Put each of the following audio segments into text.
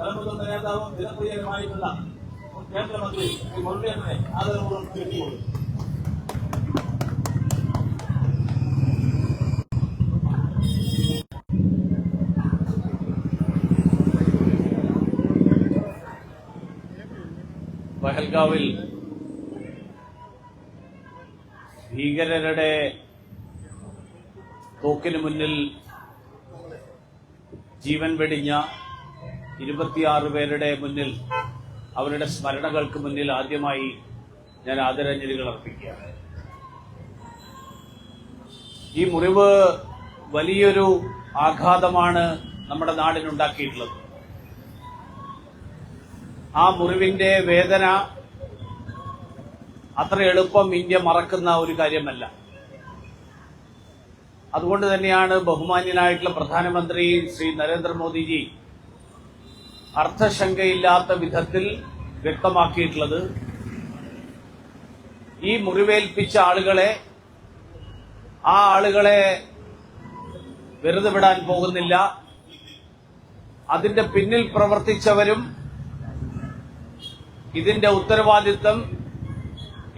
കലമ്പുന്ന നേതാവും ജനപ്രിയമായിട്ടുള്ള കേന്ദ്രമന്ത്രി ശ്രീ മുരളീധരനെ ആദരപൂർവം ക്ഷണിച്ചുകൊള്ളുന്നു പഹൽഗാവിൽ ഭീകരരുടെ തോക്കിന് മുന്നിൽ ജീവൻ വെടിഞ്ഞ ഇരുപത്തിയാറ് പേരുടെ മുന്നിൽ അവരുടെ സ്മരണകൾക്ക് മുന്നിൽ ആദ്യമായി ഞാൻ ആദരാഞ്ജലികൾ അർപ്പിക്കുകയാണ്. ഈ മുറിവ് വലിയൊരു ആഘാതമാണ് നമ്മുടെ നാടിനുണ്ടാക്കിയിട്ടുള്ളത്. ആ മുറിവിന്റെ വേദന അത്ര എളുപ്പം ഇന്ത്യ മറക്കുന്ന ഒരു കാര്യമല്ല. അതുകൊണ്ട് തന്നെയാണ് ബഹുമാന്യനായിട്ടുള്ള പ്രധാനമന്ത്രി ശ്രീ നരേന്ദ്രമോദിജി അർത്ഥശങ്കയില്ലാത്ത വിധത്തിൽ വ്യക്തമാക്കിയിട്ടുള്ളത് ഈ മുറിവേൽപ്പിച്ച ആളുകളെ ആ ആളുകളെ വെറുതെ വിടാൻ പോകുന്നില്ല. അതിന്റെ പിന്നിൽ പ്രവർത്തിച്ചവരും ഇതിന്റെ ഉത്തരവാദിത്വം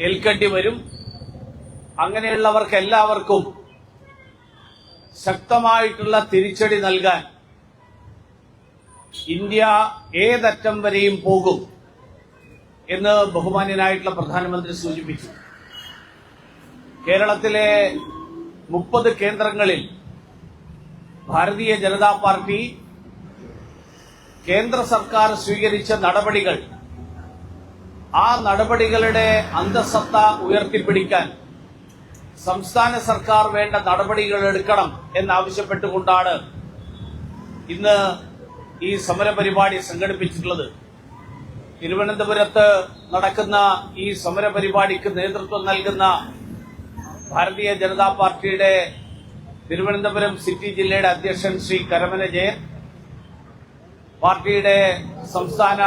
ഏൽക്കേണ്ടി വരും. അങ്ങനെയുള്ളവർക്ക് എല്ലാവർക്കും ശക്തമായിട്ടുള്ള തിരിച്ചടി നൽകാൻ ഇന്ത്യ ഏതറ്റം വരെയും പോകും എന്ന് ബഹുമാന്യനായിട്ടുള്ള പ്രധാനമന്ത്രി സൂചിപ്പിച്ചു. കേരളത്തിലെ മുപ്പത് കേന്ദ്രങ്ങളിൽ ഭാരതീയ ജനതാ പാർട്ടി കേന്ദ്ര സർക്കാർ സ്വീകരിച്ച നടപടികൾ ആ നടപടികളുടെ അന്തസത്ത ഉയർത്തിപ്പിടിക്കാൻ സംസ്ഥാന സർക്കാർ വേണ്ട നടപടികൾ എടുക്കണം എന്നാവശ്യപ്പെട്ടുകൊണ്ടാണ് ഇന്ന് ഈ സമര പരിപാടി സംഘടിപ്പിച്ചിട്ടുള്ളത്. തിരുവനന്തപുരത്ത് നടക്കുന്ന ഈ സമര പരിപാടിക്ക് നേതൃത്വം നൽകുന്ന ഭാരതീയ ജനതാ പാർട്ടിയുടെ തിരുവനന്തപുരം സിറ്റി ജില്ലയുടെ അധ്യക്ഷൻ ശ്രീ കരമന ജയൻ പാർട്ടിയുടെ സംസ്ഥാന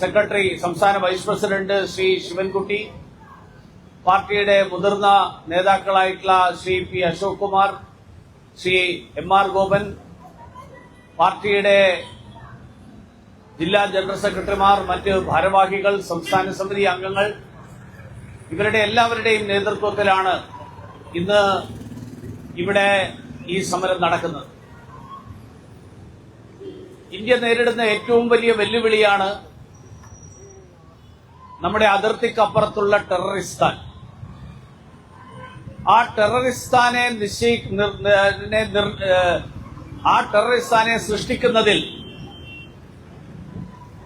സെക്രട്ടറി സംസ്ഥാന വൈസ് പ്രസിഡന്റ് ശ്രീ ശിവൻകുട്ടി പാർട്ടിയുടെ മുതിർന്ന നേതാക്കളായിട്ടുള്ള Shri P Ashok Kumar Shri M R Gopan പാർട്ടിയുടെ ജില്ലാ ജനറൽ സെക്രട്ടറിമാർ മറ്റ് ഭാരവാഹികൾ സംസ്ഥാന സമിതി അംഗങ്ങൾ ഇവരുടെ എല്ലാവരുടെയും നേതൃത്വത്തിലാണ് ഇന്ന് ഇവിടെ ഈ സമരം നടക്കുന്നത്. ഇന്ത്യ നേരിടുന്ന ഏറ്റവും വലിയ വെല്ലുവിളിയാണ് നമ്മുടെ അതിർത്തിക്കപ്പുറത്തുള്ള ടെററിസ്ഥാൻ. ആ ടെററിസ്ഥാനെ നിശ്ചയി ആ ടെററിസ്ഥാനെ സൃഷ്ടിക്കുന്നതിൽ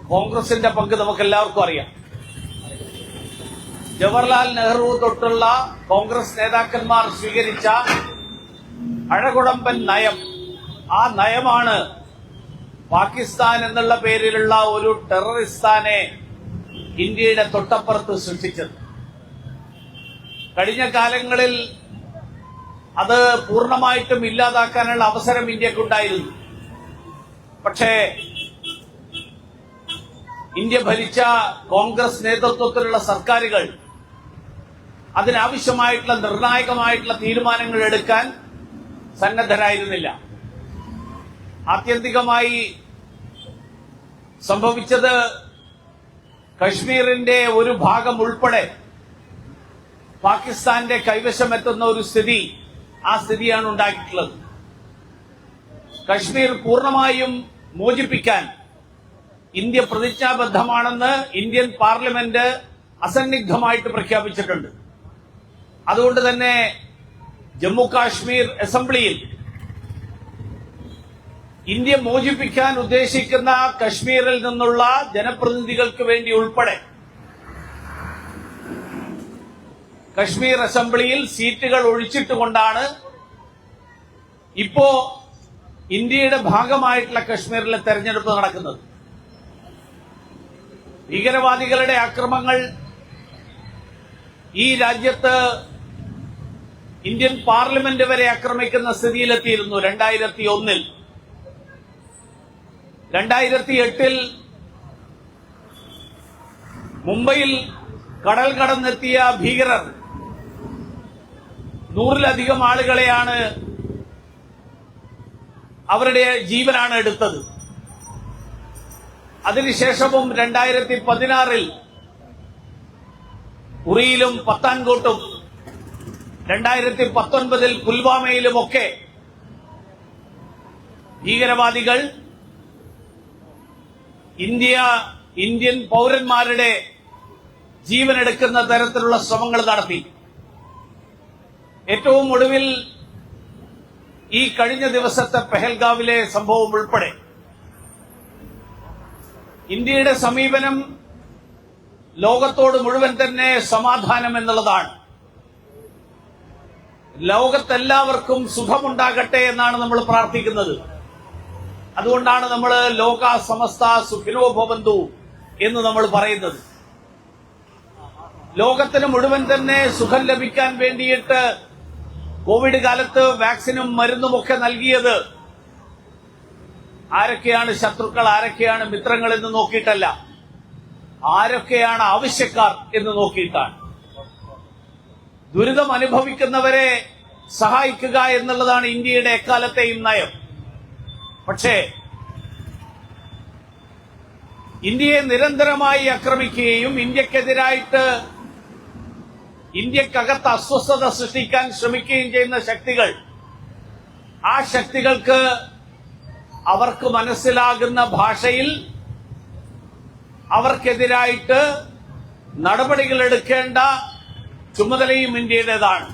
കോൺഗ്രസിന്റെ പങ്ക് നമുക്ക് എല്ലാവർക്കും അറിയാം. ജവഹർലാൽ നെഹ്റു തൊട്ടുള്ള കോൺഗ്രസ് നേതാക്കന്മാർ സ്വീകരിച്ച അഴകുടമ്പൻ നയം. ആ നയമാണ് പാകിസ്ഥാൻ എന്നുള്ള പേരിലുള്ള ഒരു ടെററിസ്ഥാനെ ഇന്ത്യയുടെ തൊട്ടപ്പുറത്ത് സൃഷ്ടിച്ചത്. കഴിഞ്ഞ കാലങ്ങളിൽ അത് പൂർണമായിട്ടും ഇല്ലാതാക്കാനുള്ള അവസരം ഇന്ത്യക്കുണ്ടായിരുന്നു. പക്ഷേ ഇന്ത്യ ഭരിച്ച കോൺഗ്രസ് നേതൃത്വത്തിലുള്ള സർക്കാരുകൾ അതിനാവശ്യമായിട്ടുള്ള നിർണായകമായിട്ടുള്ള തീരുമാനങ്ങൾ എടുക്കാൻ സന്നദ്ധരായിരുന്നില്ല. ആത്യന്തികമായി സംഭവിച്ചത് കശ്മീരിന്റെ ഒരു ഭാഗം ഉൾപ്പെടെ പാകിസ്ഥാന്റെ കൈവശമെത്തുന്ന ഒരു സ്ഥിതി ആ സ്ഥിതിയാണ് ഉണ്ടാക്കിയിട്ടുള്ളത്. കശ്മീർ പൂർണമായും മോചിപ്പിക്കാൻ ഇന്ത്യ പ്രതിജ്ഞാബദ്ധമാണെന്ന് ഇന്ത്യൻ പാർലമെന്റ് അസന്നിഗ്ധമായിട്ട് പ്രഖ്യാപിച്ചിട്ടുണ്ട്. അതുകൊണ്ട് തന്നെ ജമ്മു കാശ്മീർ അസംബ്ലിയിൽ ഇന്ത്യ മോചിപ്പിക്കാൻ ഉദ്ദേശിക്കുന്ന കശ്മീരിൽ നിന്നുള്ള ജനപ്രതിനിധികൾക്ക് വേണ്ടി ഉൾപ്പെടെ കശ്മീർ അസംബ്ലിയിൽ സീറ്റുകൾ ഒഴിച്ചിട്ടുകൊണ്ടാണ് ഇപ്പോ ഇന്ത്യയുടെ ഭാഗമായിട്ടുള്ള കശ്മീരിലെ തെരഞ്ഞെടുപ്പ് നടക്കുന്നത്. ഭീകരവാദികളുടെ അക്രമങ്ങൾ ഈ രാജ്യത്ത് ഇന്ത്യൻ പാർലമെന്റ് വരെ ആക്രമിക്കുന്ന സ്ഥിതിയിലെത്തിയിരുന്നു രണ്ടായിരത്തി ഒന്നിൽ രണ്ടായിരത്തി എട്ടിൽ മുംബൈയിൽ കടൽ കടന്നെത്തിയ ഭീകരർ നൂറിലധികം ആളുകളെയാണ് അവരുടെ ജീവനാണ് എടുത്തത്. അതിനുശേഷവും രണ്ടായിരത്തി പതിനാറിൽ ഉറിയിലും പത്താൻകോട്ടും രണ്ടായിരത്തി പത്തൊൻപതിൽ പുൽവാമയിലുമൊക്കെ ഭീകരവാദികൾ ഇന്ത്യ ഇന്ത്യൻ പൗരന്മാരുടെ ജീവനെടുക്കുന്ന തരത്തിലുള്ള ശ്രമങ്ങൾ നടത്തി. ഏറ്റവും ഒടുവിൽ ഈ കഴിഞ്ഞ ദിവസത്തെ പെഹൽഗാവിലെ സംഭവം ഉൾപ്പെടെ ഇന്ത്യയുടെ സമീപനം ലോകത്തോട് മുഴുവൻ തന്നെ സമാധാനം എന്നുള്ളതാണ്. ലോകത്തെല്ലാവർക്കും സുഖമുണ്ടാകട്ടെ എന്നാണ് നമ്മൾ പ്രാർത്ഥിക്കുന്നത്. അതുകൊണ്ടാണ് നമ്മൾ ലോക സമസ്ത സുഖിനോ ഭവന്തു എന്ന് നമ്മൾ പറയുന്നത്. ലോകത്തിന് മുഴുവൻ തന്നെ സുഖം ലഭിക്കാൻ വേണ്ടിയിട്ട് കോവിഡ് കാലത്ത് വാക്സിനും മരുന്നുമൊക്കെ നൽകിയത് ആരൊക്കെയാണ് ശത്രുക്കൾ ആരൊക്കെയാണ് മിത്രങ്ങൾ എന്ന് നോക്കിയിട്ടല്ല. ആരൊക്കെയാണ് ആവശ്യക്കാർ എന്ന് നോക്കിയിട്ടാണ്. ദുരിതം അനുഭവിക്കുന്നവരെ സഹായിക്കുക എന്നുള്ളതാണ് ഇന്ത്യയുടെ എക്കാലത്തെയും നയം. പക്ഷേ ഇന്ത്യയെ നിരന്തരമായി ആക്രമിക്കുകയും ഇന്ത്യക്കെതിരായിട്ട് ഇന്ത്യക്കകത്ത് അസ്വസ്ഥത സൃഷ്ടിക്കാൻ ശ്രമിക്കുകയും ചെയ്യുന്ന ശക്തികൾ ആ ശക്തികൾക്ക് അവർക്ക് മനസ്സിലാകുന്ന ഭാഷയിൽ അവർക്കെതിരായിട്ട് നടപടികൾ എടുക്കേണ്ട ചുമതലയും ഇന്ത്യയുടേതാണ്.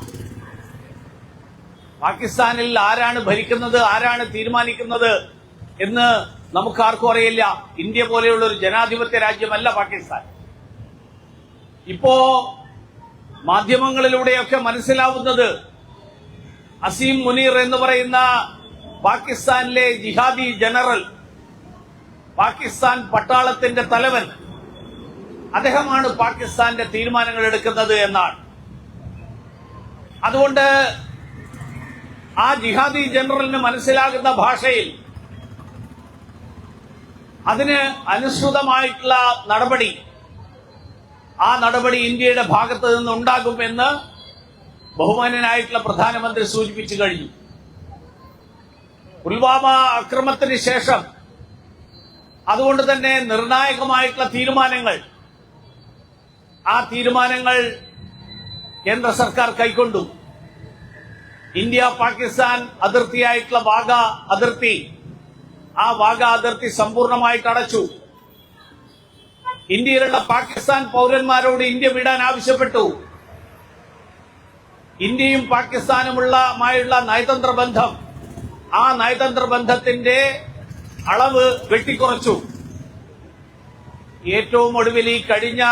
പാകിസ്ഥാനിൽ ആരാണ് ഭരിക്കുന്നത് ആരാണ് തീരുമാനിക്കുന്നത് എന്ന് നമുക്കാർക്കും അറിയില്ല. ഇന്ത്യ പോലെയുള്ള ഒരു ജനാധിപത്യ രാജ്യമല്ല പാകിസ്ഥാൻ. ഇപ്പോ മാധ്യമങ്ങളിലൂടെയൊക്കെ മനസ്സിലാവുന്നത് അസീം മുനീർ എന്ന് പറയുന്ന പാകിസ്ഥാനിലെ ജിഹാദി ജനറൽ പാകിസ്ഥാൻ പട്ടാളത്തിന്റെ തലവൻ. അദ്ദേഹമാണ് പാകിസ്ഥാന്റെ തീരുമാനങ്ങൾ എടുക്കുന്നത് എന്നാണ്. അതുകൊണ്ട് ആ ജിഹാദി ജനറലിന് മനസ്സിലാകുന്ന ഭാഷയിൽ അതിന് അനുസൃതമായിട്ടുള്ള നടപടി ആ നടപടി ഇന്ത്യയുടെ ഭാഗത്ത് നിന്ന് ഉണ്ടാകുമെന്ന് ബഹുമാനനായിട്ടുള്ള പ്രധാനമന്ത്രി സൂചിപ്പിച്ചു കഴിഞ്ഞു. പുൽവാമ അക്രമത്തിന് ശേഷം അതുകൊണ്ട് തന്നെ നിർണായകമായിട്ടുള്ള തീരുമാനങ്ങൾ. ആ തീരുമാനങ്ങൾ കേന്ദ്ര സർക്കാർ കൈക്കൊണ്ടു. ഇന്ത്യ പാകിസ്ഥാൻ അതിർത്തിയായിട്ടുള്ള വാഗ അതിർത്തി ആ വാഗ അതിർത്തി സമ്പൂർണമായിട്ട് അടച്ചു. ഇന്ത്യയിലുള്ള പാകിസ്ഥാൻ പൗരന്മാരോട് ഇന്ത്യ വിടാൻ ആവശ്യപ്പെട്ടു. ഇന്ത്യയും പാകിസ്ഥാനുമുള്ളമായുള്ള നയതന്ത്ര ബന്ധം. ആ നയതന്ത്ര ബന്ധത്തിന്റെ അളവ് വെട്ടിക്കുറച്ചു. ഏറ്റവും ഒടുവിൽ ഈ കഴിഞ്ഞ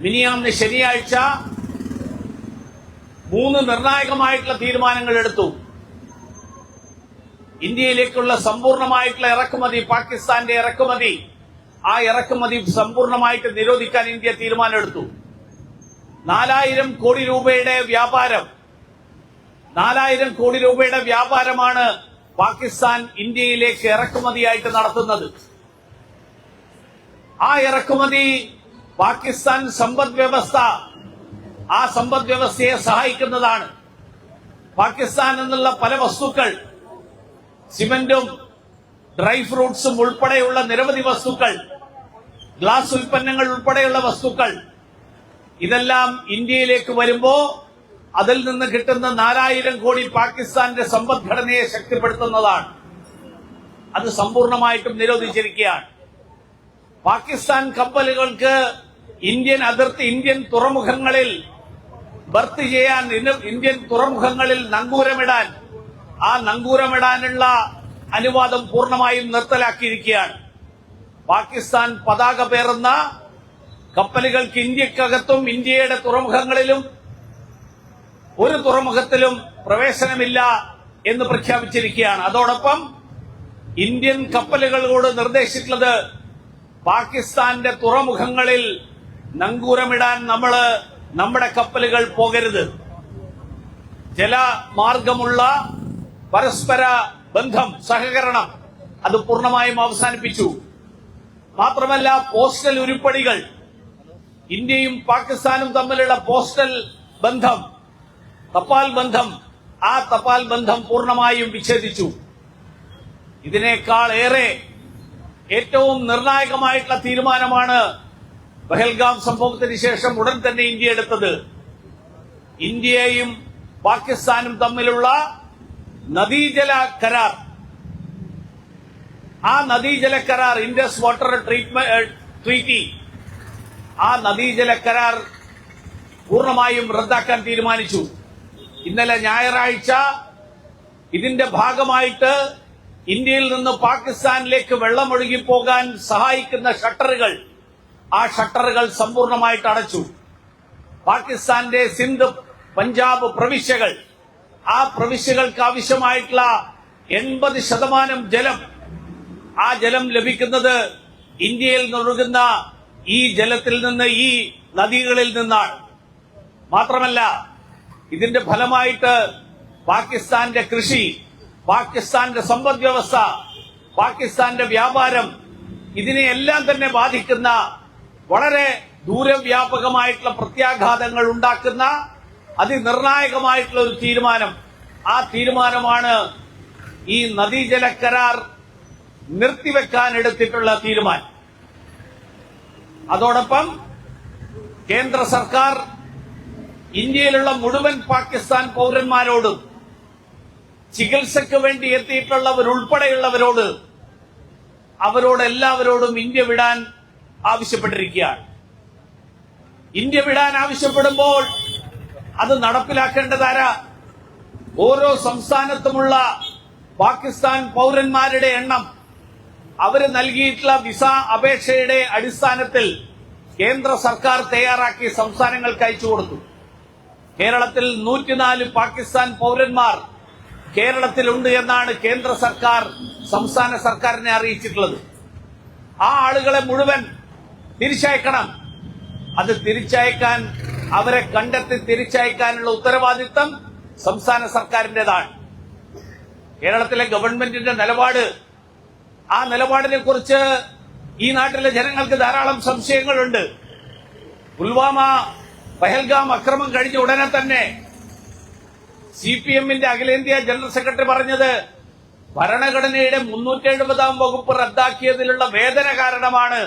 മിനിയാമിന് ശനിയാഴ്ച മൂന്ന് നിർണായകമായിട്ടുള്ള തീരുമാനങ്ങൾ എടുത്തു. ഇന്ത്യയിലേക്കുള്ള സമ്പൂർണമായിട്ടുള്ള ഇറക്കുമതി പാകിസ്ഥാന്റെ ഇറക്കുമതി. ആ ഇറക്കുമതി സമ്പൂർണമായിട്ട് നിരോധിക്കാൻ ഇന്ത്യ തീരുമാനമെടുത്തു. നാലായിരം കോടി രൂപയുടെ വ്യാപാരം. നാലായിരം കോടി രൂപയുടെ വ്യാപാരമാണ് പാകിസ്ഥാൻ ഇന്ത്യയിലേക്ക് ഇറക്കുമതിയായിട്ട് നടത്തുന്നത്. ആ ഇറക്കുമതി പാകിസ്ഥാൻ സമ്പദ് വ്യവസ്ഥ ആ സമ്പദ് വ്യവസ്ഥയെ സഹായിക്കുന്നതാണ്. പാകിസ്ഥാൻ എന്നുള്ള പല വസ്തുക്കൾ സിമന്റും ഡ്രൈ ഫ്രൂട്ട്സും ഉൾപ്പെടെയുള്ള നിരവധി വസ്തുക്കൾ ഗ്ലാസ് ഉൽപ്പന്നങ്ങൾ ഉൾപ്പെടെയുള്ള വസ്തുക്കൾ. ഇതെല്ലാം ഇന്ത്യയിലേക്ക് വരുമ്പോ അതിൽ നിന്ന് കിട്ടുന്ന നാലായിരം കോടി പാകിസ്ഥാന്റെ സമ്പദ്ഘടനയെ ശക്തിപ്പെടുത്തുന്നതാണ്. അത് സമ്പൂർണമായിട്ടും നിരോധിച്ചിരിക്കുകയാണ്. പാകിസ്ഥാൻ കപ്പലുകൾക്ക് ഇന്ത്യൻ അതിർത്തി ഇന്ത്യൻ തുറമുഖങ്ങളിൽ ബർത്ത് ചെയ്യാൻ ഇന്ത്യൻ തുറമുഖങ്ങളിൽ നങ്കൂരമിടാൻ ആ നങ്കൂരമിടാനുള്ള അനുവാദം പൂർണമായും നിർത്തലാക്കിയിരിക്കുകയാണ്. പാകിസ്ഥാൻ പതാക പേറുന്ന കപ്പലുകൾക്ക് ഇന്ത്യക്കകത്തും ഇന്ത്യയുടെ തുറമുഖങ്ങളിലും ഒരു തുറമുഖത്തിലും പ്രവേശനമില്ല എന്ന് പ്രഖ്യാപിച്ചിരിക്കുകയാണ്. അതോടൊപ്പം ഇന്ത്യൻ കപ്പലുകളോട് നിർദ്ദേശിച്ചിട്ടുള്ളത് പാകിസ്ഥാന്റെ തുറമുഖങ്ങളിൽ നങ്കൂരമിടാൻ നമ്മൾ നമ്മുടെ കപ്പലുകൾ പോകരുത്. ജലമാർഗമുള്ള പരസ്പര ബന്ധം സഹകരണം അത് പൂർണമായും അവസാനിപ്പിച്ചു. മാത്രമല്ല പോസ്റ്റൽ ഉരുപ്പടികൾ ഇന്ത്യയും പാകിസ്ഥാനും തമ്മിലുള്ള പോസ്റ്റൽ ബന്ധം തപാൽ ബന്ധം ആ തപാൽ ബന്ധം പൂർണമായും വിച്ഛേദിച്ചു. ഇതിനേക്കാൾ ഏറെ ഏറ്റവും നിർണായകമായിട്ടുള്ള തീരുമാനമാണ് ബഹൽഗാം സംഭവത്തിന് ശേഷം ഉടൻ തന്നെ ഇന്ത്യ എടുത്തത്. ഇന്ത്യയും പാകിസ്ഥാനും തമ്മിലുള്ള നദീജല കരാർ ആ നദീജല കരാർ ഇൻഡസ് വാട്ടർ ട്രീറ്റ്മെന്റ് ട്രീറ്റി. ആ നദീജല കരാർ പൂർണമായും റദ്ദാക്കാൻ തീരുമാനിച്ചു. ഇന്നലെ ഞായറാഴ്ച ഇതിന്റെ ഭാഗമായിട്ട് ഇന്ത്യയിൽ നിന്ന് പാകിസ്ഥാനിലേക്ക് വെള്ളമൊഴുകി പോകാൻ സഹായിക്കുന്ന ഷട്ടറുകൾ ആ ഷട്ടറുകൾ സമ്പൂർണമായിട്ട് അടച്ചു. പാകിസ്ഥാന്റെ സിന്ധ് പഞ്ചാബ് പ്രവിശ്യകൾ. ആ പ്രവിശ്യകൾക്ക് ആവശ്യമായിട്ടുള്ള എൺപത് ശതമാനം ജലം ആ ജലം ലഭിക്കുന്നത് ഇന്ത്യയിൽ നിന്നൊഴുകുന്ന ഈ ജലത്തിൽ നിന്ന് ഈ നദികളിൽ നിന്നാണ്. മാത്രമല്ല ഇതിന്റെ ഫലമായിട്ട് പാകിസ്ഥാന്റെ കൃഷി പാകിസ്ഥാന്റെ സമ്പദ് വ്യവസ്ഥ പാകിസ്ഥാന്റെ വ്യാപാരം ഇതിനെയെല്ലാം തന്നെ ബാധിക്കുന്ന വളരെ ദൂരവ്യാപകമായിട്ടുള്ള പ്രത്യാഘാതങ്ങൾ ഉണ്ടാക്കുന്ന അതിനിർണായകമായിട്ടുള്ള ഒരു തീരുമാനം. ആ തീരുമാനമാണ് ഈ നദീജല കരാർ നിർത്തിവെക്കാൻ എടുത്തിട്ടുള്ള തീരുമാനം. അതോടൊപ്പം കേന്ദ്ര സർക്കാർ ഇന്ത്യയിലുള്ള മുഴുവൻ പാകിസ്ഥാൻ പൗരന്മാരോടും ചികിത്സയ്ക്ക് വേണ്ടി എത്തിയിട്ടുള്ളവരുൾപ്പെടെയുള്ളവരോട് അവരോട് എല്ലാവരോടും ഇന്ത്യ വിടാൻ ആവശ്യപ്പെട്ടിരിക്കുകയാണ്. ഇന്ത്യ വിടാൻ ആവശ്യപ്പെടുമ്പോൾ അത് നടപ്പിലാക്കേണ്ടതാരാ ഓരോ സംസ്ഥാനത്തുമുള്ള പാകിസ്ഥാൻ പൗരന്മാരുടെ എണ്ണം. അവർ നൽകിയിട്ടുള്ള വിസ അപേക്ഷയുടെ അടിസ്ഥാനത്തിൽ കേന്ദ്ര സർക്കാർ തയ്യാറാക്കി സംസ്ഥാനങ്ങൾക്ക് അയച്ചു കൊടുത്തു. കേരളത്തിൽ നൂറ്റിനാല് പാകിസ്ഥാൻ പൗരന്മാർ കേരളത്തിലുണ്ട് എന്നാണ് കേന്ദ്ര സർക്കാർ സംസ്ഥാന സർക്കാരിനെ അറിയിച്ചിട്ടുള്ളത്. ആ ആളുകളെ മുഴുവൻ തിരിച്ചയക്കണം. അത് തിരിച്ചയക്കാൻ അവരെ കണ്ടെത്തി തിരിച്ചയക്കാനുള്ള ഉത്തരവാദിത്തം സംസ്ഥാന സർക്കാരിന്റേതാണ് കേരളത്തിലെ ഗവൺമെന്റിന്റെ നിലപാട് ആ നിലപാടിനെ കുറിച്ച് ഈ നാട്ടിലെ ജനങ്ങൾക്ക് ധാരാളം സംശയങ്ങളുണ്ട്. പുൽവാമ പഹൽഗാം അക്രമം കഴിഞ്ഞ ഉടനെ തന്നെ സി പി എമ്മിന്റെ അഖിലേന്ത്യാ ജനറൽ സെക്രട്ടറി പറഞ്ഞത് ഭരണഘടനയുടെ മുന്നൂറ്റി എഴുപതാം വകുപ്പ് റദ്ദാക്കിയതിലുള്ള വേദന കാരണമാണ്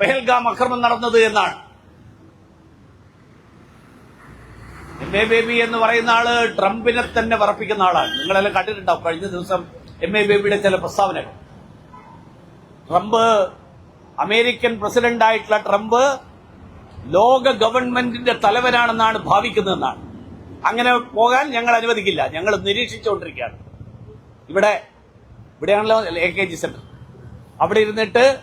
പെഹൽഗാം അക്രമം നടന്നത് എന്നാണ്. എം എ ബേബി എന്ന് പറയുന്ന ആൾ ട്രംപിനെ തന്നെ വറപ്പിക്കുന്ന ആളാണ്. നിങ്ങളെല്ലാം കണ്ടിട്ടുണ്ടാവും. കഴിഞ്ഞ ദിവസം എം എ ബേബിയുടെ ചില പ്രസ്താവനകൾ. ട്രംപ് അമേരിക്കൻ പ്രസിഡന്റ് ആയിട്ടുള്ള ട്രംപ് ലോക ഗവൺമെന്റിന്റെ തലവനാണെന്നാണ് ഭാവിക്കുന്നതെന്നാണ്. അങ്ങനെ പോകാൻ ഞങ്ങൾ അനുവദിക്കില്ല. ഞങ്ങൾ നിരീക്ഷിച്ചുകൊണ്ടിരിക്കുകയാണ്. ഇവിടെ ഇവിടെയാണല്ലോ എ കെ ജി സെന്റർ. അവിടെ ഇരുന്നിട്ട്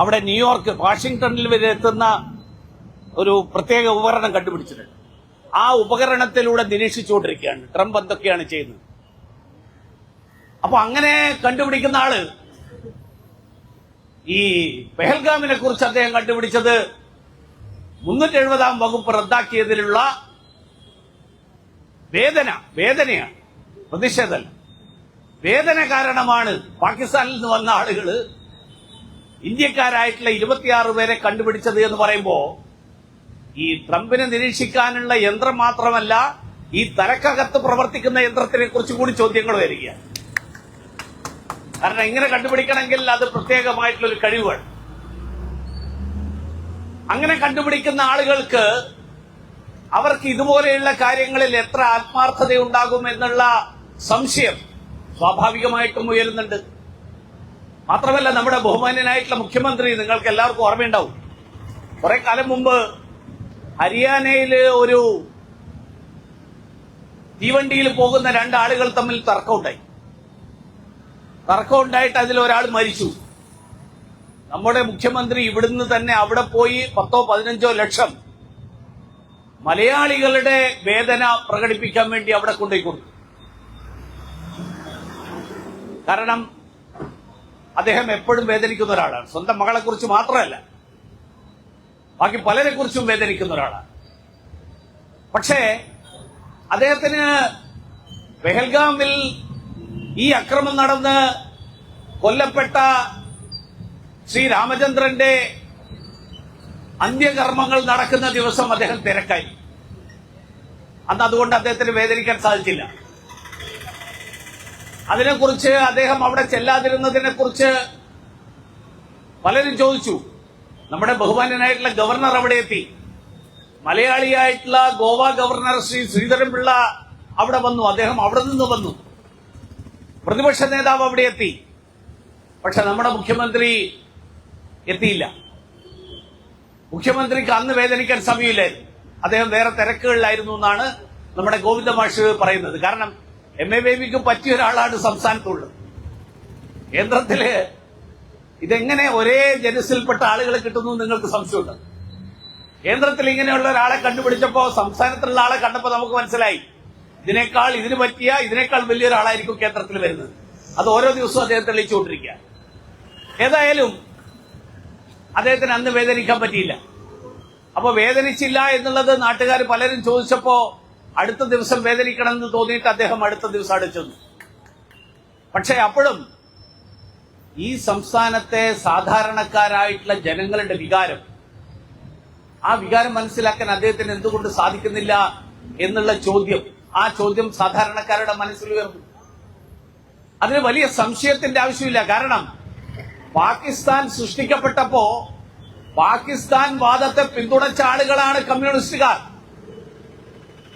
അവിടെ ന്യൂയോർക്ക് വാഷിംഗ്ടണിൽ വരെ എത്തുന്ന ഒരു പ്രത്യേക ഉപകരണം കണ്ടുപിടിച്ചിട്ടുണ്ട്. ആ ഉപകരണത്തിലൂടെ നിരീക്ഷിച്ചുകൊണ്ടിരിക്കുകയാണ്. ട്രംപ് എന്തൊക്കെയാണ് ചെയ്യുന്നത്? അപ്പൊ അങ്ങനെ കണ്ടുപിടിക്കുന്ന ആൾ ഈ പെഹൽഗാമിനെ കുറിച്ച് അദ്ദേഹം കണ്ടുപിടിച്ചത് മുന്നൂറ്റി എഴുപതാം വകുപ്പ് റദ്ദാക്കിയതിലുള്ള വേദന വേദനയാണ് പ്രതിഷേധം. വേദന കാരണമാണ് പാകിസ്ഥാനിൽ നിന്ന് വന്ന ആളുകൾ ഇന്ത്യക്കാരായിട്ടുള്ള ഇരുപത്തിയാറ് പേരെ കണ്ടുപിടിച്ചത് എന്ന് പറയുമ്പോൾ ഈ ട്രംപിനെ നിരീക്ഷിക്കാനുള്ള യന്ത്രം മാത്രമല്ല ഈ തലക്കകത്ത് പ്രവർത്തിക്കുന്ന യന്ത്രത്തിനെ കുറിച്ച് കൂടി ചോദ്യങ്ങൾ വരികയാണ്. കാരണം ഇങ്ങനെ കണ്ടുപിടിക്കണമെങ്കിൽ അത് പ്രത്യേകമായിട്ടുള്ള ഒരു കഴിവാണ്. അങ്ങനെ കണ്ടുപിടിക്കുന്ന ആളുകൾക്ക് അവർക്ക് ഇതുപോലെയുള്ള കാര്യങ്ങളിൽ എത്ര ആത്മാർത്ഥതയുണ്ടാകും എന്നുള്ള സംശയം സ്വാഭാവികമായിട്ടും ഉയരുന്നുണ്ട്. മാത്രമല്ല നമ്മുടെ ബഹുമാന്യനായിട്ടുള്ള മുഖ്യമന്ത്രി നിങ്ങൾക്ക് എല്ലാവർക്കും ഓർമ്മയുണ്ടാവും. കുറെ കാലം മുമ്പ് ഹരിയാനയിൽ ഒരു തീവണ്ടിയിൽ പോകുന്ന രണ്ടാളുകൾ തമ്മിൽ തർക്കമുണ്ടായി. തർക്കമുണ്ടായിട്ട് അതിൽ ഒരാൾ മരിച്ചു. നമ്മുടെ മുഖ്യമന്ത്രി ഇവിടുന്ന് തന്നെ അവിടെ പോയി പത്തോ പതിനഞ്ചോ ലക്ഷം മലയാളികളുടെ വേദന പ്രകടിപ്പിക്കാൻ വേണ്ടി അവിടെ കൊണ്ടുപോയി കൊടുത്തു. കാരണം അദ്ദേഹം എപ്പോഴും വേദനിക്കുന്ന ഒരാളാണ്. സ്വന്തം മകളെ കുറിച്ച് മാത്രമല്ല ബാക്കി പലരെ കുറിച്ചും വേദനിക്കുന്ന ഒരാളാണ്. പക്ഷേ അദ്ദേഹത്തിന് പെഹൽഗാമിൽ ഈ അക്രമം നടന്ന് കൊല്ലപ്പെട്ട ശ്രീ രാമചന്ദ്രന്റെ അന്ത്യകർമ്മങ്ങൾ നടക്കുന്ന ദിവസം അദ്ദേഹം തിരക്കായി. അന്ന് അതുകൊണ്ട് അദ്ദേഹത്തിന് വേദനിക്കാൻ സാധിച്ചില്ല. അതിനെക്കുറിച്ച് അദ്ദേഹം അവിടെ ചെല്ലാതിരുന്നതിനെ കുറിച്ച് പലരും ചോദിച്ചു. നമ്മുടെ ബഹുമാനനായിട്ടുള്ള ഗവർണർ അവിടെ എത്തി. മലയാളിയായിട്ടുള്ള ഗോവ ഗവർണർ ശ്രീ ശ്രീധരൻപിള്ള അവിടെ വന്നു. അദ്ദേഹം അവിടെ നിന്ന് വന്നു. പ്രതിപക്ഷ നേതാവ് അവിടെ എത്തി. പക്ഷെ നമ്മുടെ മുഖ്യമന്ത്രി എത്തിയില്ല. മുഖ്യമന്ത്രിക്ക് അന്ന് വേദനിക്കാൻ സമയമില്ലായിരുന്നു. അദ്ദേഹം വേറെ തിരക്കുകളിലായിരുന്നു എന്നാണ് നമ്മുടെ ഗോവിന്ദ മാഷ് പറയുന്നത്. കാരണം എം എ ബേബിക്ക് പറ്റിയ ഒരാളാണ് സംസ്ഥാനത്തുള്ളത്. കേന്ദ്രത്തിൽ ഇതെങ്ങനെ ഒരേ ജനസിൽപ്പെട്ട ആളുകളെ കിട്ടുന്നു നിങ്ങൾക്ക് സംശയമുണ്ട്? കേന്ദ്രത്തിൽ ഇങ്ങനെയുള്ള ഒരാളെ കണ്ടുപിടിച്ചപ്പോ സംസ്ഥാനത്തുള്ള ആളെ കണ്ടപ്പോ നമുക്ക് മനസ്സിലായി. ഇതിനേക്കാൾ ഇതിന് പറ്റിയ ഇതിനേക്കാൾ വലിയൊരാളായിരിക്കും കേന്ദ്രത്തിൽ വരുന്നത്. അത് ഓരോ ദിവസവും അദ്ദേഹം തെളിയിച്ചുകൊണ്ടിരിക്കുക. ഏതായാലും അദ്ദേഹത്തിന് അന്ന് വേദനിക്കാൻ പറ്റിയില്ല. അപ്പൊ വേദനിച്ചില്ല എന്നുള്ളത് നാട്ടുകാർ പലരും ചോദിച്ചപ്പോ അടുത്ത ദിവസം വേദനിക്കണം എന്ന് തോന്നിയിട്ട് അദ്ദേഹം അടുത്ത ദിവസം അടിച്ചെന്നു പക്ഷെ അപ്പോഴും ഈ സംസ്ഥാനത്തെ സാധാരണക്കാരായിട്ടുള്ള ജനങ്ങളുടെ വികാരം ആ വികാരം മനസ്സിലാക്കാൻ അദ്ദേഹത്തിന് എന്തുകൊണ്ട് സാധിക്കുന്നില്ല എന്നുള്ള ചോദ്യം ആ ചോദ്യം സാധാരണക്കാരുടെ മനസ്സിൽ ഉയർന്നു. അതിന് വലിയ സംശയത്തിന്റെ ആവശ്യമില്ല. കാരണം പാകിസ്ഥാൻ സൃഷ്ടിക്കപ്പെട്ടപ്പോ പാകിസ്ഥാൻ വാദത്തെ പിന്തുണച്ച ആളുകളാണ് കമ്മ്യൂണിസ്റ്റുകാർ.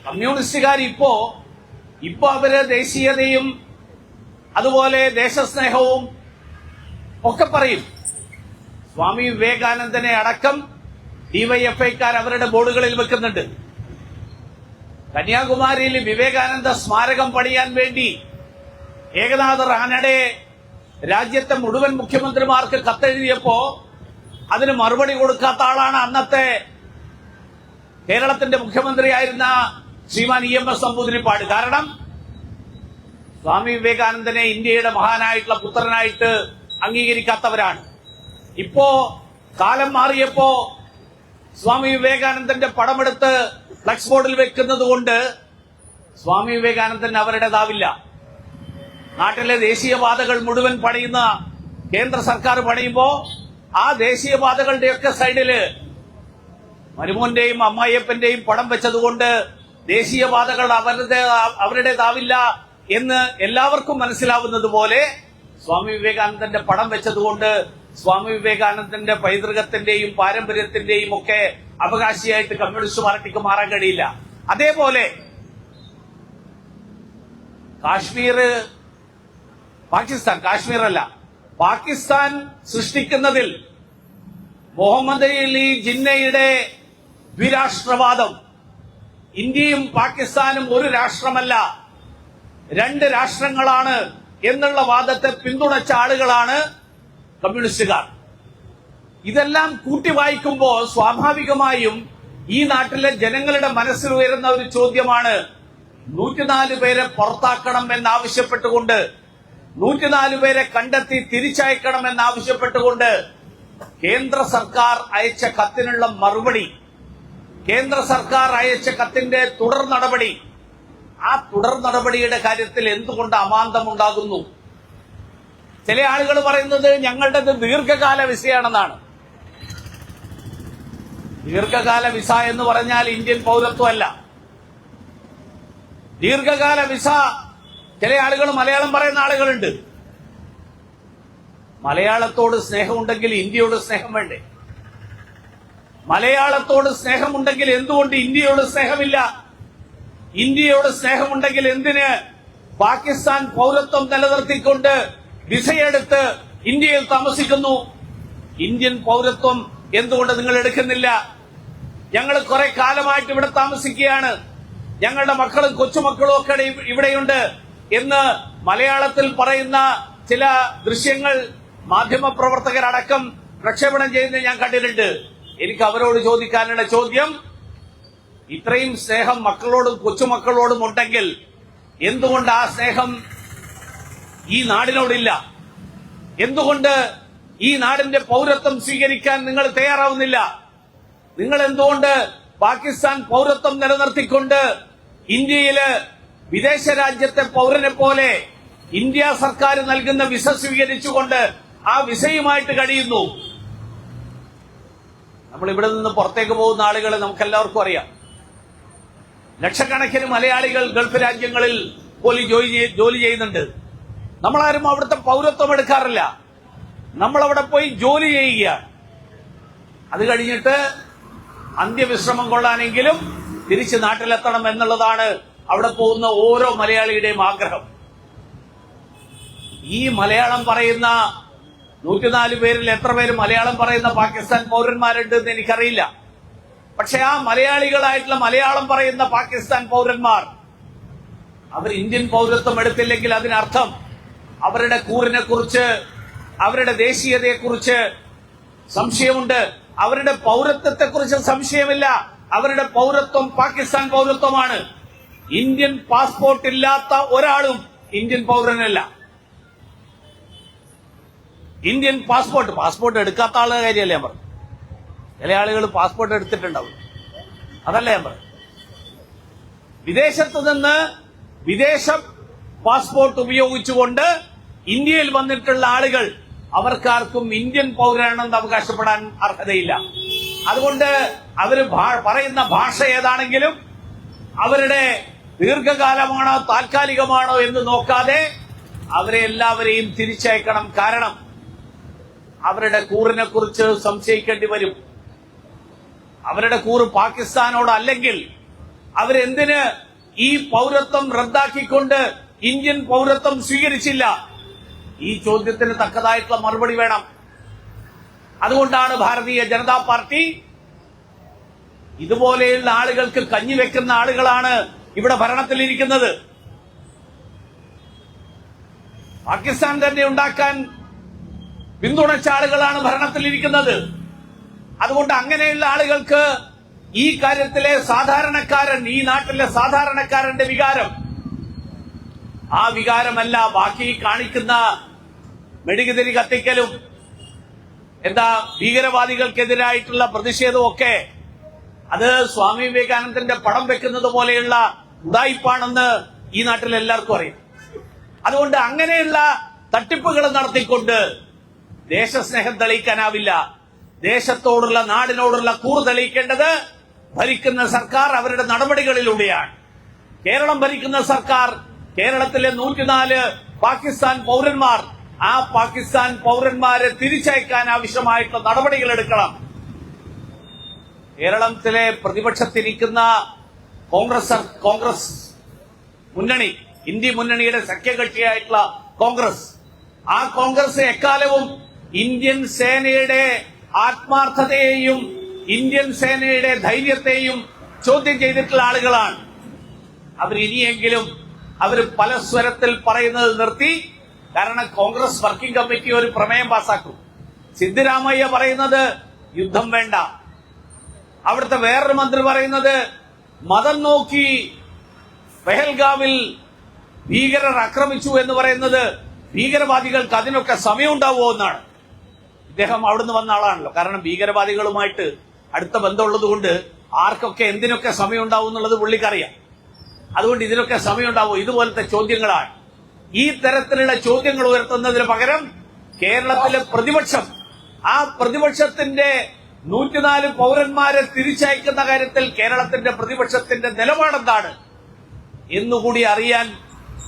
കമ്മ്യൂണിസ്റ്റുകാർ ഇപ്പോ ഇപ്പോ അവർ ദേശീയതയും അതുപോലെ ദേശസ്നേഹവും ഒക്കെ പറയും. സ്വാമി വിവേകാനന്ദനെ അടക്കം ഡിവൈഎഫ്ഐക്കാർ അവരുടെ ബോർഡുകളിൽ വെക്കുന്നുണ്ട്. കന്യാകുമാരിയിൽ വിവേകാനന്ദ സ്മാരകം പണിയാൻ വേണ്ടി ഏകനാഥ് റാനഡെ രാജ്യത്തെ മുഴുവൻ മുഖ്യമന്ത്രിമാർക്ക് കത്തെഴുതിയപ്പോ അതിന് മറുപടി കൊടുക്കാത്ത ആളാണ് അന്നത്തെ കേരളത്തിന്റെ മുഖ്യമന്ത്രിയായിരുന്ന Sriman E M S Namboodiripad കാരണം സ്വാമി വിവേകാനന്ദനെ ഇന്ത്യയുടെ മഹാനായിട്ടുള്ള പുത്രനായിട്ട് അംഗീകരിക്കാത്തവരാണ്. ഇപ്പോ കാലം മാറിയപ്പോ സ്വാമി വിവേകാനന്ദന്റെ പടമെടുത്ത് ഫ്ലക്സ് ബോർഡിൽ വെക്കുന്നത് കൊണ്ട് സ്വാമി വിവേകാനന്ദൻ അവരുടേതാവില്ല. നാട്ടിലെ ദേശീയപാതകൾ മുഴുവൻ പണിയുന്ന കേന്ദ്ര സർക്കാർ പണിയുമ്പോ ആ ദേശീയപാതകളുടെയൊക്കെ സൈഡിൽ മരുമോന്റെയും അമ്മായിയപ്പന്റെയും പടം വെച്ചതുകൊണ്ട് ദേശീയപാതകൾ അവരുടെ അവരുടേതാവില്ല എന്ന് എല്ലാവർക്കും മനസ്സിലാവുന്നത് പോലെ സ്വാമി വിവേകാനന്ദന്റെ പടം വെച്ചതുകൊണ്ട് സ്വാമി വിവേകാനന്ദന്റെ പൈതൃകത്തിന്റെയും പാരമ്പര്യത്തിന്റെയും ഒക്കെ അവകാശിയായിട്ട് കമ്മ്യൂണിസ്റ്റ് പാർട്ടിക്ക് മാറാൻ കഴിയില്ല. അതേപോലെ കാശ്മീർ പാകിസ്ഥാൻ കാശ്മീർ അല്ല. പാകിസ്ഥാൻ സൃഷ്ടിക്കുന്നതിൽ മുഹമ്മദ് അലി ജിന്നയുടെ ദ്വിരാഷ്ട്രവാദം ഇന്ത്യയും പാകിസ്ഥാനും ഒരു രാഷ്ട്രമല്ല. രണ്ട് രാഷ്ട്രങ്ങളാണ് എന്നുള്ള വാദത്തെ പിന്തുണച്ച ആളുകളാണ് കമ്മ്യൂണിസ്റ്റുകാർ ഇതെല്ലാം കൂട്ടി വായിക്കുമ്പോൾ സ്വാഭാവികമായും ഈ നാട്ടിലെ ജനങ്ങളുടെ മനസ്സിൽ ഉയരുന്ന ഒരു ചോദ്യമാണ് നൂറ്റിനാല് പേരെ പുറത്താക്കണം എന്നാവശ്യപ്പെട്ടുകൊണ്ട് നൂറ്റിനാല് പേരെ കണ്ടെത്തി തിരിച്ചയക്കണം എന്നാവശ്യപ്പെട്ടുകൊണ്ട് കേന്ദ്ര സർക്കാർ അയച്ച കത്തിനുള്ള മറുപടി കേന്ദ്ര സർക്കാർ അയച്ച കത്തിന്റെ തുടർ നടപടി. ആ തുടർ നടപടിയുടെ കാര്യത്തിൽ എന്തുകൊണ്ട് അമാന്തമുണ്ടാകുന്നു? ചില ആളുകൾ പറയുന്നത് ഞങ്ങളുടേത് ദീർഘകാല വിസയാണെന്നാണ്. ദീർഘകാല വിസ എന്ന് പറഞ്ഞാൽ ഇന്ത്യൻ പൗരത്വമല്ല. ദീർഘകാല വിസ ചില ആളുകൾ മലയാളം പറയുന്ന ആളുകളുണ്ട്. മലയാളത്തോട് സ്നേഹമുണ്ടെങ്കിൽ ഇന്ത്യയോട് സ്നേഹം വേണ്ടേ? മലയാളത്തോട് സ്നേഹമുണ്ടെങ്കിൽ എന്തുകൊണ്ട് ഇന്ത്യയോട് സ്നേഹമില്ല? ഇന്ത്യയോട് സ്നേഹമുണ്ടെങ്കിൽ എന്തിന് പാകിസ്ഥാൻ പൗരത്വം നിലനിർത്തിക്കൊണ്ട് വിസയെടുത്ത് ഇന്ത്യയിൽ താമസിക്കുന്നു. ഇന്ത്യൻ പൗരത്വം എന്തുകൊണ്ട് നിങ്ങൾ എടുക്കുന്നില്ല? ഞങ്ങൾ കുറെ കാലമായിട്ട് ഇവിടെ താമസിക്കുകയാണ്. ഞങ്ങളുടെ മക്കളും കൊച്ചുമക്കളും ഒക്കെ ഇവിടെയുണ്ട് എന്ന് മലയാളത്തിൽ പറയുന്ന ചില ദൃശ്യങ്ങൾ മാധ്യമ പ്രവർത്തകരടക്കം പ്രക്ഷേപണം ചെയ്യുന്നത് ഞാൻ കണ്ടിട്ടുണ്ട്. എനിക്ക് അവരോട് ചോദിക്കാനുള്ള ചോദ്യം ഇത്രയും സ്നേഹം മക്കളോടും കൊച്ചുമക്കളോടും ഉണ്ടെങ്കിൽ എന്തുകൊണ്ട് ആ സ്നേഹം ഈ നാടിനോടില്ല. എന്തുകൊണ്ട് ഈ നാടിന്റെ പൗരത്വം സ്വീകരിക്കാൻ നിങ്ങൾ തയ്യാറാവുന്നില്ല? നിങ്ങൾ എന്തുകൊണ്ട് പാകിസ്ഥാൻ പൗരത്വം നിലനിർത്തിക്കൊണ്ട് ഇന്ത്യയിൽ വിദേശ രാജ്യത്തെ പൗരനെ പോലെ ഇന്ത്യ സർക്കാർ നൽകുന്ന വിസ സ്വീകരിച്ചുകൊണ്ട് ആ വിസയുമായിട്ട് കഴിയുന്നു? നമ്മൾ ഇവിടെ നിന്ന് പുറത്തേക്ക് പോകുന്ന ആളുകളെ നമുക്കെല്ലാവർക്കും അറിയാം. ലക്ഷക്കണക്കിന് മലയാളികൾ ഗൾഫ് രാജ്യങ്ങളിൽ പോലും ജോലി ജോലി ചെയ്യുന്നുണ്ട്. നമ്മളാരും അവിടുത്തെ പൗരത്വം എടുക്കാറില്ല. നമ്മൾ അവിടെ പോയി ജോലി ചെയ്യുകയാണ് അത് കഴിഞ്ഞിട്ട് അന്ത്യവിശ്രമം കൊള്ളാനെങ്കിലും തിരിച്ച് നാട്ടിലെത്തണം എന്നുള്ളതാണ് അവിടെ പോകുന്ന ഓരോ മലയാളിയുടെയും ആഗ്രഹം. ഈ മലയാളം പറയുന്ന നൂറ്റിനാല് പേരിൽ എത്ര പേര് മലയാളം പറയുന്ന പാകിസ്ഥാൻ പൗരന്മാരുണ്ട് എന്ന് എനിക്കറിയില്ല. പക്ഷെ ആ മലയാളികളായിട്ടുള്ള മലയാളം പറയുന്ന പാകിസ്ഥാൻ പൗരന്മാർ അവർ ഇന്ത്യൻ പൗരത്വം എടുത്തില്ലെങ്കിൽ അതിനർത്ഥം അവരുടെ കൂറിനെ കുറിച്ച് അവരുടെ ദേശീയതയെ കുറിച്ച് സംശയമുണ്ട്. അവരുടെ പൗരത്വത്തെ കുറിച്ച് സംശയമില്ല. അവരുടെ പൗരത്വം പാകിസ്ഥാൻ പൗരത്വമാണ്. ഇന്ത്യൻ പാസ്പോർട്ട് ഇല്ലാത്ത ഒരാളും ഇന്ത്യൻ പൗരനല്ല. ഇന്ത്യൻ പാസ്പോർട്ട് പാസ്പോർട്ട് എടുക്കാത്ത ആളുടെ കാര്യമല്ല ഞാൻ പറഞ്ഞു ചില ആളുകൾ പാസ്പോർട്ട് എടുത്തിട്ടുണ്ടാവും. അതല്ല ഞാൻ പറഞ്ഞു വിദേശത്ത് നിന്ന് വിദേശ പാസ്പോർട്ട് ഉപയോഗിച്ചുകൊണ്ട് ഇന്ത്യയിൽ വന്നിട്ടുള്ള ആളുകൾ അവർക്കാർക്കും ഇന്ത്യൻ പൗരനാണെന്ന് അവകാശപ്പെടാൻ അർഹതയില്ല. അതുകൊണ്ട് അവർ പറയുന്ന ഭാഷ ഏതാണെങ്കിലും അവരുടെ ദീർഘകാലമാണോ താൽക്കാലികമാണോ എന്ന് നോക്കാതെ അവരെ എല്ലാവരെയും തിരിച്ചയക്കണം. കാരണം അവരുടെ കൂറിനെ കുറിച്ച് സംശയിക്കേണ്ടി വരും. അവരുടെ കൂറ് പാകിസ്ഥാനോട് അല്ലെങ്കിൽ അവരെന്തിന് ഈ പൗരത്വം റദ്ദാക്കിക്കൊണ്ട് ഇന്ത്യൻ പൗരത്വം സ്വീകരിച്ചില്ല. ഈ ചോദ്യത്തിന് തക്കതായിട്ടുള്ള മറുപടി വേണം. അതുകൊണ്ടാണ് ഭാരതീയ ജനതാ പാർട്ടി ഇതുപോലെയുള്ള ആളുകൾക്ക് കഞ്ഞി വെക്കുന്ന ആളുകളാണ് ഇവിടെ ഭരണത്തിലിരിക്കുന്നത്. പാകിസ്ഥാൻ തന്നെ ഉണ്ടാക്കാൻ പിന്തുണച്ച ആളുകളാണ് ഭരണത്തിലിരിക്കുന്നത്. അതുകൊണ്ട് അങ്ങനെയുള്ള ആളുകൾക്ക് ഈ കാര്യത്തിലെ സാധാരണക്കാരൻ ഈ നാട്ടിലെ സാധാരണക്കാരന്റെ വികാരം ആ വികാരമല്ല ബാക്കി കാണിക്കുന്ന മെഴുകുതിരി കത്തിക്കലും എന്താ ഭീകരവാദികൾക്കെതിരായിട്ടുള്ള പ്രതിഷേധവും പ്രതിഷേധമൊക്കെ അത് സ്വാമി വിവേകാനന്ദന്റെ പടം വെക്കുന്നത് പോലെയുള്ള ഉടായിപ്പാണെന്ന് ഈ നാട്ടിൽ എല്ലാവർക്കും അറിയാം. അതുകൊണ്ട് അങ്ങനെയുള്ള തട്ടിപ്പുകൾ നടത്തിക്കൊണ്ട് ദേശസ്നേഹം തെളിയിക്കാനാവില്ല. ദേശത്തോടുള്ള നാടിനോടുള്ള കൂറ് തെളിയിക്കേണ്ടത് ഭരിക്കുന്ന സർക്കാർ അവരുടെ നടപടികളിലൂടെയാണ്. കേരളം ഭരിക്കുന്ന സർക്കാർ കേരളത്തിലെ നൂറ്റിനാല് പാകിസ്ഥാൻ പൗരന്മാർ ആ പാകിസ്ഥാൻ പൗരന്മാരെ തിരിച്ചയക്കാൻ ആവശ്യമായിട്ടുള്ള നടപടികൾ എടുക്കണം. കേരളത്തിലെ പ്രതിപക്ഷത്തിരിക്കുന്ന കോൺഗ്രസ് കോൺഗ്രസ് മുന്നണി ഇന്ത്യ മുന്നണിയുടെ സഖ്യകക്ഷിയായിട്ടുള്ള കോൺഗ്രസ്. ആ കോൺഗ്രസ് എക്കാലവും ഇന്ത്യൻ സേനയുടെ ആത്മാർത്ഥതയെയും ഇന്ത്യൻ സേനയുടെ ധൈര്യത്തെയും ചോദ്യം ചെയ്തിട്ടുള്ള ആളുകളാണ്. അവർ ഇനിയെങ്കിലും അവർ പല സ്വരത്തിൽ പറയുന്നത് നിർത്തി. കാരണം കോൺഗ്രസ് വർക്കിംഗ് കമ്മിറ്റി ഒരു പ്രമേയം പാസാക്കും. സിദ്ധരാമയ്യ പറയുന്നത് യുദ്ധം വേണ്ട. അവിടുത്തെ വേറൊരു മന്ത്രി പറയുന്നത് മതം നോക്കി പെഹൽഗാവിൽ ഭീകരർ ആക്രമിച്ചു എന്ന് പറയുന്നത് ഭീകരവാദികൾക്ക് അതിനൊക്കെ സമയമുണ്ടാവുമോ എന്നാണ്. ഇദ്ദേഹം അവിടുന്ന് വന്ന ആളാണല്ലോ. കാരണം ഭീകരവാദികളുമായിട്ട് അടുത്ത ബന്ധമുള്ളത് കൊണ്ട് ആർക്കൊക്കെ എന്തിനൊക്കെ സമയം ഉണ്ടാവും എന്നുള്ളത് പുള്ളിക്കറിയാം. അതുകൊണ്ട് ഇതിനൊക്കെ സമയമുണ്ടാവും. ഇതുപോലത്തെ ചോദ്യങ്ങളാണ്. ഈ തരത്തിലുള്ള ചോദ്യങ്ങൾ ഉയർത്തുന്നതിന് പകരം കേരളത്തിലെ പ്രതിപക്ഷം ആ പ്രതിപക്ഷത്തിന്റെ നൂറ്റിനാല് പൗരന്മാരെ തിരിച്ചയക്കുന്ന കാര്യത്തിൽ കേരളത്തിന്റെ പ്രതിപക്ഷത്തിന്റെ നിലപാടെന്താണ്? എന്നുകൂടി അറിയാൻ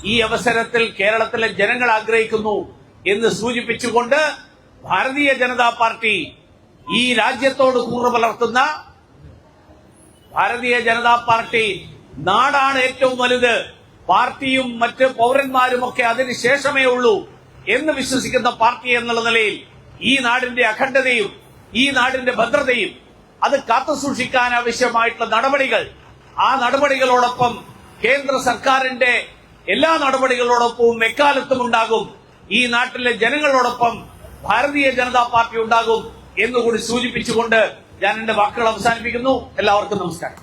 ഈ അവസരത്തിൽ കേരളത്തിലെ ജനങ്ങൾ ആഗ്രഹിക്കുന്നു എന്ന് സൂചിപ്പിച്ചുകൊണ്ട് ഭാരതീയ ജനതാ പാർട്ടി ഈ രാജ്യത്തോട് കൂറ് പുലർത്തുന്ന ഭാരതീയ ജനതാ പാർട്ടി നാടാണ് ഏറ്റവും വലുത്. പാർട്ടിയും മറ്റ് പൗരന്മാരും ഒക്കെ അതിന് ശേഷമേ ഉള്ളൂ എന്ന് വിശ്വസിക്കുന്ന പാർട്ടി എന്നുള്ള നിലയിൽ ഈ നാടിന്റെ അഖണ്ഡതയും ഈ നാടിന്റെ ഭദ്രതയും അത് കാത്തുസൂക്ഷിക്കാൻ ആവശ്യമായിട്ടുള്ള നടപടികൾ ആ നടപടികളോടൊപ്പം കേന്ദ്ര സർക്കാരിന്റെ എല്ലാ നടപടികളോടൊപ്പവും എക്കാലത്തും ഉണ്ടാകും. ഈ നാട്ടിലെ ജനങ്ങളോടൊപ്പം ഭാരതീയ ജനതാ പാർട്ടി ഉണ്ടാകും എന്നുകൂടി സൂചിപ്പിച്ചുകൊണ്ട് ഞാൻ എന്റെ വാക്കുകൾ അവസാനിപ്പിക്കുന്നു. എല്ലാവർക്കും നമസ്കാരം.